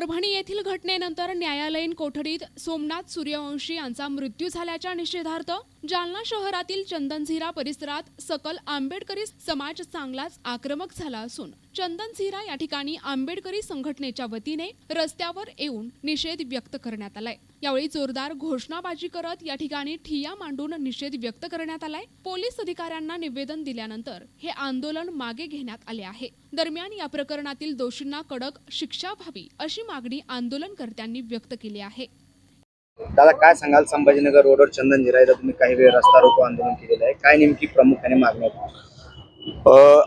परभणी येथील घटनेनंतर न्यायालयीन कोठडीत सोमनाथ सूर्यवंशी यांचा मृत्यू झाल्याच्या निषेधार्थ जालना शहरातील चंदनझिरा परिसरात सकल आंबेडकरी समाज चांगलाच आक्रमक झाला असून चंदनझिरा या ठिकाणी आंबेडकरी संघटनेच्या वतीने रस्त्यावर येऊन निषेध व्यक्त करण्यात आलाय. यावेळी जोरदार घोषणाबाजी करत या ठिकाणी ठिया मांडून निषेध व्यक्त करण्यात आलाय. पोलीस अधिकाऱ्यांना निवेदन दिल्यानंतर हे आंदोलन मागे घेण्यात आले आहे. दरम्यान या प्रकरणातील दोषींना कडक शिक्षा व्हावी अशी मागणी आंदोलनकर्त्यांनी व्यक्त केली आहे. दादा काय सांगाल? संभाजीनगर रोडवर चंदन जिरायला तुम्ही काही वेळ रस्ता रोको आंदोलन केलेलं आहे. काय नेमकी प्रामुख्याने मागणी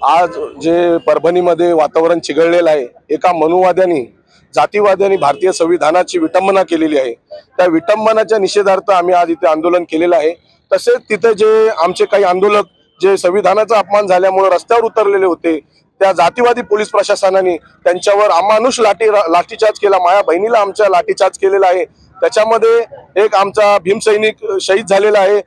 आज जे परभणीमध्ये वातावरण चिघळलेलं आहे एका मनुवाद्यांनी जातीवाद्यांनी भारतीय संविधानाची विटंबना केलेली आहे. त्या विटंबनाच्या निषेधार्थ आम्ही आज इथे आंदोलन केलेलं आहे. तसेच तिथे जे आमचे काही आंदोलक जे संविधानाचा अपमान झाल्यामुळे रस्त्यावर उतरलेले होते त्या जातीवादी पोलीस प्रशासनाने त्यांच्यावर अमानुष लाठी लाठीचार्ज केला. माया बहिणीला आमच्या लाठीचार्ज केलेला आहे. त्याच्यामध्ये एक आमचा भीमसैनिक शहीद झालेला आहे.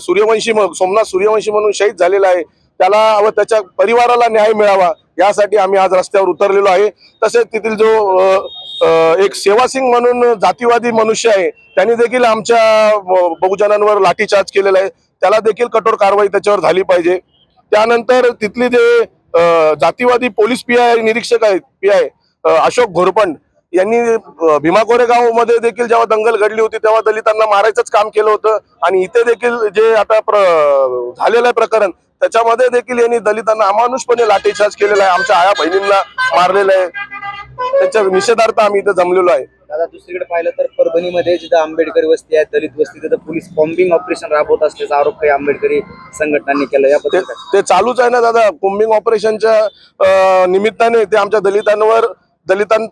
सूर्यवंशी सोमनाथ सूर्यवंशी म्हणून शहीद झालेला आहे. त्याला व त्याच्या परिवाराला न्याय मिळावा यासाठी आम्ही आज रस्त्यावर उतरलेलो आहे. तसेच तेथील जो एक सेवासिंग म्हणून जातीवादी मनुष्य आहे त्यांनी देखील आमच्या बहुजनांवर लाठीचार्ज केलेला आहे. त्याला देखील कठोर कारवाई त्याच्यावर झाली पाहिजे. त्यानंतर तिथली जे जातीवादी पोलीस पी आय निरीक्षक आहेत पी आय अशोक घोरपंड यांनी भीमा कोरेगावमध्ये देखील जेव्हा दंगल घडली होती तेव्हा दलितांना मारायचंच काम केलं होतं. आणि इथे देखील जे आता प्र झालेलं आहे प्रकरण त्याच्यामध्ये देखील यांनी दलितांना अमानुषपणे लाठीचार्ज केलेला आहे. आमच्या आया बहिणींना मारलेलं आहे. त्याच्या निषेधार्थ आम्ही इथे जमलेलो आहे. दादा दुसरीकडे पाहिलं तर परभणीमध्ये जिथं आंबेडकरी वस्ती आहे दलित वस्ती तिथं पोलीस बॉम्बिंग ऑपरेशन राबवत असल्याचा आरोप काही आंबेडकरी संघटनांनी केला या याबद्दल ते चालूच आहे ना दादा बॉम्बिंग ऑपरेशनच्या अं, निमित्ताने ते आमच्या दलितांवर दलितां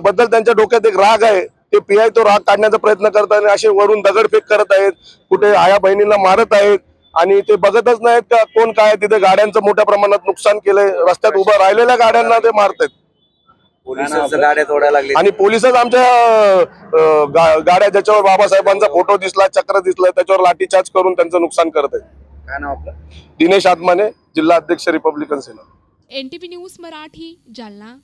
बद्दल त्यांच्या डोक्यात एक राग आहे. ते पी आय तो राग काढण्याचा प्रयत्न करत आणि असे वरून दगडफेक करत आहेत कुठे आया बहिणींना मारत आहेत आणि ते बघतच नाहीत का कोण काय तिथे गाड्यांचं मोठ्या प्रमाणात नुकसान केलंय रस्त्यात उभं राहिलेल्या गाड्यांना ते मारतायत. पोलिसांचं गाड्या तोडायला लागले आणि पोलिसच आमच्या अं, गा- गाड्या ज्याच्यावर बाबासाहेबांचा फोटो दिसला चक्र दिसलाय त्याच्यावर लाठीचार्ज करून त्यांचं नुकसान करत आहेत. काय नाव आपलं? दिनेश आत्माने जिल्हा अध्यक्ष republican Sena. N T news Marathi Jalna.